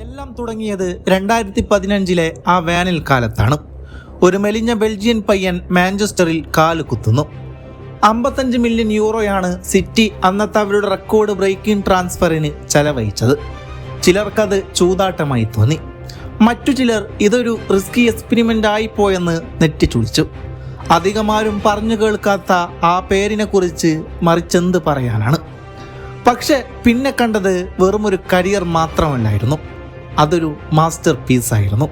എല്ലാം തുടങ്ങിയത് രണ്ടായിരത്തി പതിനഞ്ചിലെ ആ വേനൽ കാലത്താണ്. ഒരു മെലിഞ്ഞ ബെൽജിയൻ പയ്യൻ മാഞ്ചസ്റ്ററിൽ കാൽ കുത്തുന്നു. അമ്പത്തഞ്ച് മില്യൺ യൂറോയാണ് സിറ്റി അന്നത്തെ അവരുടെ റെക്കോർഡ് ബ്രേക്കിംഗ് ട്രാൻസ്ഫറിന് ചെലവഴിച്ചത്. ചിലർക്കത് ചൂതാട്ടമായി തോന്നി. മറ്റു ചിലർ ഇതൊരു റിസ്കി എക്സ്പെരിമെന്റ് ആയിപ്പോയെന്ന് നെറ്റിച്ചുളിച്ചു. അധികമാരും പറഞ്ഞു കേൾക്കാത്ത ആ പേരിനെക്കുറിച്ച് മറിച്ചെന്ത് പറയാനാണ്? പക്ഷെ പിന്നെ കണ്ടത് വെറുമൊരു കരിയർ മാത്രമല്ലായിരുന്നു. അതൊരു മാസ്റ്റർ പീസായിരുന്നു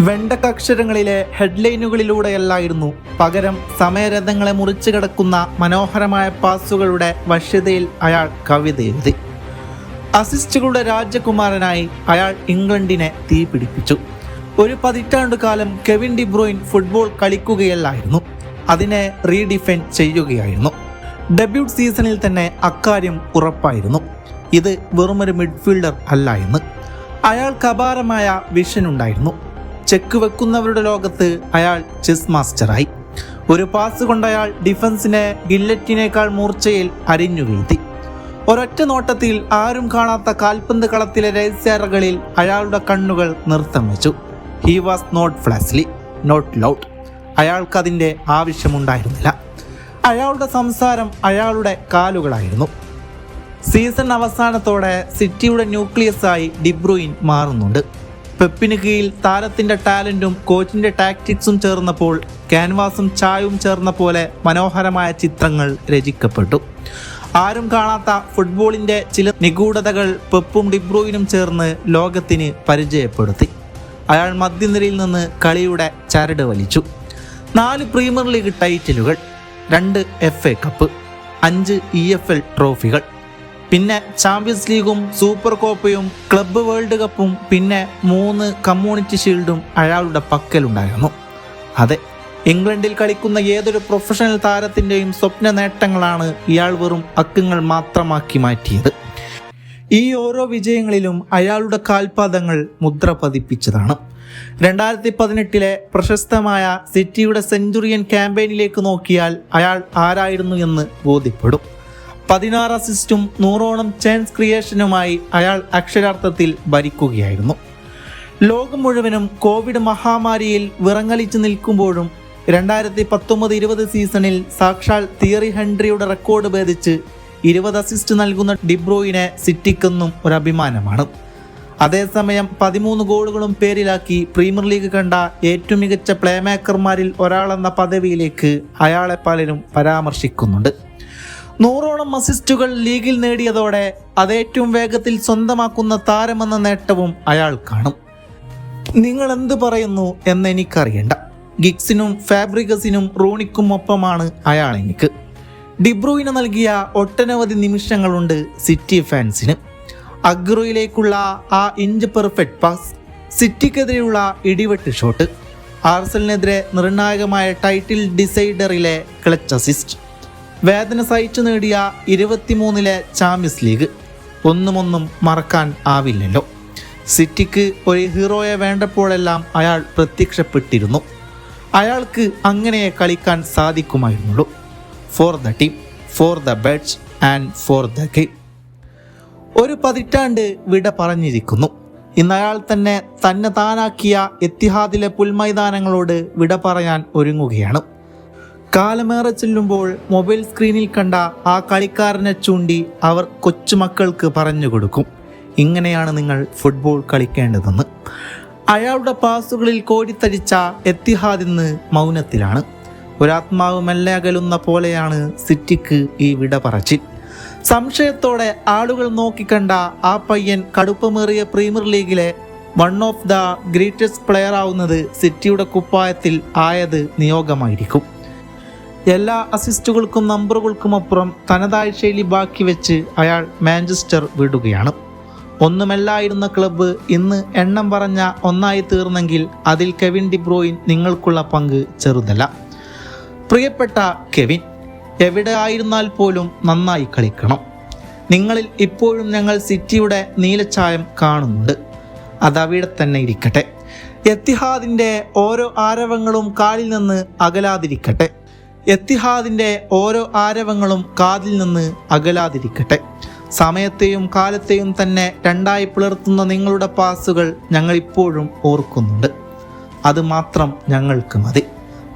വെണ്ടക്കക്ഷരങ്ങളിലെ ഹെഡ്ലൈനുകളിലൂടെയല്ലായിരുന്നു പകരം സമയരഥങ്ങളെ മുറിച്ചു കിടക്കുന്ന മനോഹരമായ പാസുകളുടെ വശ്യതയിൽ അയാൾ കവിത എഴുതി. അസിസ്റ്റുകളുടെ രാജകുമാരനായി അയാൾ ഇംഗ്ലണ്ടിനെ തീപിടിപ്പിച്ചു ഒരു പതിറ്റാണ്ടു കാലം കെവിൻ ഡിബ്രോയിൻ ഫുട്ബോൾ കളിക്കുകയല്ലായിരുന്നു. അതിനെ റീഡിഫൈൻ ചെയ്യുകയായിരുന്നു. ഡെബ്യൂട്ട് സീസണിൽ തന്നെ അക്കാര്യം ഉറപ്പായിരുന്നു. ഇത് വെറുമൊരു മിഡ്ഫീൽഡർ അല്ല എന്ന്. അയാൾക്ക് അപാരമായ വിഷൻ ഉണ്ടായിരുന്നു ചെക്ക് വെക്കുന്നവരുടെ ലോകത്ത് അയാൾ ചെസ് മാസ്റ്ററായി. ഒരു പാസ് കൊണ്ട് അയാൾ ഡിഫൻസിനെ ഗില്ലറ്റിനേക്കാൾ മൂർച്ചയിൽ അരിഞ്ഞു വീഴ്ത്തി. ഒരൊറ്റ നോട്ടത്തിൽ ആരും കാണാത്ത കാൽപന്ത് കളത്തിലെ രഹസ്യറകളിൽ അയാളുടെ കണ്ണുകൾ നൃത്തം വെച്ചു. He was not flashily not loud അയാൾക്കതിന്റെ ആവശ്യമുണ്ടായിരുന്നില്ല. അയാളുടെ സംസാരം അയാളുടെ കാലുകളായിരുന്നു. സീസൺ അവസാനത്തോടെ സിറ്റിയുടെ ന്യൂക്ലിയസായി ഡിബ്രൂയിൻ മാറുന്നുണ്ട്. പെപ്പിന് കീഴിൽ താരത്തിന്റെ ടാലന്റും കോച്ചിന്റെ ടാക്ടിക്സും ചേർന്നപ്പോൾ ക്യാൻവാസും ചായവും ചേർന്ന പോലെ മനോഹരമായ ചിത്രങ്ങൾ രചിക്കപ്പെട്ടു. ആരും കാണാത്ത ഫുട്ബോളിന്റെ ചില നിഗൂഢതകൾ പെപ്പും ഡിബ്രൂയിനും ചേർന്ന് ലോകത്തിന് പരിചയപ്പെടുത്തി. അയാൾ മധ്യനിരയിൽ നിന്ന് കളിയുടെ ചരട് വലിച്ചു. നാല് പ്രീമിയർ ലീഗ് ടൈറ്റിലുകൾ രണ്ട് എഫ് എ കപ്പ് അഞ്ച് ഇ എഫ് എൽ ട്രോഫികൾ. പിന്നെ ചാമ്പ്യൻസ് ലീഗും സൂപ്പർ കോപ്പയും ക്ലബ്ബ് വേൾഡ് കപ്പും പിന്നെ മൂന്ന് കമ്മ്യൂണിറ്റി ഷീൽഡും അയാളുടെ പക്കലുണ്ടായിരുന്നു. അതെ ഇംഗ്ലണ്ടിൽ കളിക്കുന്ന ഏതൊരു പ്രൊഫഷണൽ താരത്തിന്റെയും സ്വപ്ന നേട്ടങ്ങളാണ് ഇയാൾ വെറും അക്കങ്ങൾ മാത്രമാക്കി മാറ്റിയത്. ഈ ഓരോ വിജയങ്ങളിലും അയാളുടെ കാൽപാദങ്ങൾ മുദ്ര പതിപ്പിച്ചതാണ്. രണ്ടായിരത്തി പതിനെട്ടിലെ പ്രശസ്തമായ സിറ്റിയുടെ സെഞ്ചുറിയൻ ക്യാമ്പയിനിലേക്ക് നോക്കിയാൽ അയാൾ ആരായിരുന്നു എന്ന് ബോധ്യപ്പെടും. പതിനാറ് അസിസ്റ്റും നൂറോളം ചാൻസ് ക്രിയേഷനുമായി അയാൾ അക്ഷരാർത്ഥത്തിൽ ഭരിക്കുകയായിരുന്നു. ലോകം മുഴുവനും കോവിഡ് മഹാമാരിയിൽ വിറങ്ങലിച്ചു നിൽക്കുമ്പോഴും രണ്ടായിരത്തി പത്തൊമ്പത് ഇരുപത് സീസണിൽ സാക്ഷാൽ തിയറി ഹെൻറിയുടെ റെക്കോർഡ് ഭേദിച്ച് ഇരുപത് അസിസ്റ്റ് നൽകുന്ന ഡിബ്രോയിനെ സിറ്റിക്കെന്നും ഒരു അഭിമാനമാണ്. അതേസമയം പതിമൂന്ന് ഗോളുകളും പേരിലാക്കി പ്രീമിയർ ലീഗ് കണ്ട ഏറ്റവും മികച്ച പ്ലേമേക്കർമാരിൽ ഒരാളെന്ന പദവിയിലേക്ക് അയാളെ പലരും പരാമർശിക്കുന്നുണ്ട്. നൂറോളം അസിസ്റ്റുകൾ ലീഗിൽ നേടിയതോടെ അത് ഏറ്റവും വേഗത്തിൽ സ്വന്തമാക്കുന്ന താരമെന്ന നേട്ടവും അയാൾ കാണും. നിങ്ങൾ എന്ത് പറയുന്നു എന്ന് എനിക്കറിയണ്ട. ഗിക്സിനും ഫാബ്രിഗസിനും റൂണിക്കും ഒപ്പമാണ് അയാൾ എനിക്ക്. ഡിബ്രൂയിന് നൽകിയ ഒട്ടനവധി നിമിഷങ്ങളുണ്ട് സിറ്റി ഫാൻസിന്. അഗ്രോയിലേക്കുള്ള ആ ഇഞ്ച് പെർഫെക്റ്റ് പാസ് സിറ്റിക്കെതിരെയുള്ള ഇടിവെട്ട് ഷോട്ട് ആർസലിനെതിരെ നിർണായകമായ ടൈറ്റിൽ ഡിസൈഡറിലെ ക്ലച്ച് അസിസ്റ്റ്. വേദന സഹിച്ചു നേടിയ ഇരുപത്തിമൂന്നിലെ ചാമ്പ്യൻസ് ലീഗ് ഒന്നുമൊന്നും മറക്കാൻ ആവില്ലല്ലോ. സിറ്റിക്ക് ഒരു ഹീറോയെ വേണ്ടപ്പോഴെല്ലാം അയാൾ പ്രത്യക്ഷപ്പെട്ടിരുന്നു. അയാൾക്ക് അങ്ങനെ കളിക്കാൻ സാധിക്കുമായിരുന്നുള്ളൂ. For the team for the badge and for the game ഒരു പതിറ്റാണ്ട് വിട പറഞ്ഞിരിക്കുന്നു. ഇന്ന് അയാൾ തന്നെ തന്നെ താനാക്കിയ എത്തിഹാദിലെ പുൽമൈതാനങ്ങളോട് വിട പറയാൻ ഒരുങ്ങുകയാണ്. കാലമേറെ ചെല്ലുമ്പോൾ മൊബൈൽ സ്ക്രീനിൽ കണ്ട ആ കളിക്കാരനെ ചൂണ്ടി അവർ കൊച്ചുമക്കൾക്ക് പറഞ്ഞു കൊടുക്കും. ഇങ്ങനെയാണ് നിങ്ങൾ ഫുട്ബോൾ കളിക്കേണ്ടതെന്ന്. അയാളുടെ പാസുകളിൽ കോടിത്തരിച്ച എത്തിഹാദ് ഇന്ന് മൗനത്തിലാണ്. ഒരാത്മാവ് മെല്ലെ അകലുന്ന പോലെയാണ് സിറ്റിക്ക് ഈ വിട പറച്ചിൽ. സംശയത്തോടെ ആളുകൾ നോക്കിക്കണ്ട ആ പയ്യൻ കടുപ്പമേറിയ പ്രീമിയർ ലീഗിലെ one of the greatest player ആവുന്നത് സിറ്റിയുടെ കുപ്പായത്തിൽ ആയത് നിയോഗമായിരിക്കും. എല്ലാ അസിസ്റ്റുകൾക്കും നമ്പറുകൾക്കും അപ്പുറം തനതായ ശൈലി ബാക്കി വെച്ച് അയാൾ മാഞ്ചസ്റ്റർ വിടുകയാണ്. ഒന്നുമല്ലായിരുന്ന ക്ലബ്ബ് ഇന്ന് എണ്ണം പറഞ്ഞ ഒന്നായി തീർന്നെങ്കിൽ അതിൽ കെവിൻ ഡിബ്രോയിൻ നിങ്ങൾക്കുള്ള പങ്ക് ചെറുതല്ല. പ്രിയപ്പെട്ട കെവിൻ എവിടെ ആയിരുന്നാൽ പോലും നന്നായി കളിക്കണം. നിങ്ങളിൽ ഇപ്പോഴും ഞങ്ങൾ സിറ്റിയുടെ നീലച്ചായം കാണുന്നുണ്ട്. അതവിടെ തന്നെ ഇരിക്കട്ടെ. എത്തിഹാദിന്റെ ഓരോ ആരവങ്ങളും കാലിൽ നിന്ന് അകലാതിരിക്കട്ടെ. എത്തിഹാദിന്റെ ഓരോ ആരവങ്ങളും കാതിൽ നിന്ന് അകലാതിരിക്കട്ടെ. സമയത്തെയും കാലത്തെയും തന്നെ രണ്ടായി പിളർത്തുന്ന നിങ്ങളുടെ പാസുകൾ ഞങ്ങൾ ഇപ്പോഴും ഓർക്കുന്നുണ്ട്. അത് മാത്രം ഞങ്ങൾക്ക് മതി.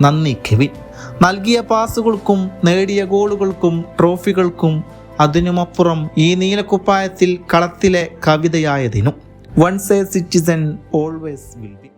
നന്ദി കെവിൻ. നൽകിയ പാസുകൾക്കും നേടിയ ഗോളുകൾക്കും ട്രോഫികൾക്കും അതിനുമപ്പുറം ഈ നീലക്കുപ്പായത്തിൽ കളത്തിലെ കവിതയായതിനും. Once a citizen always will be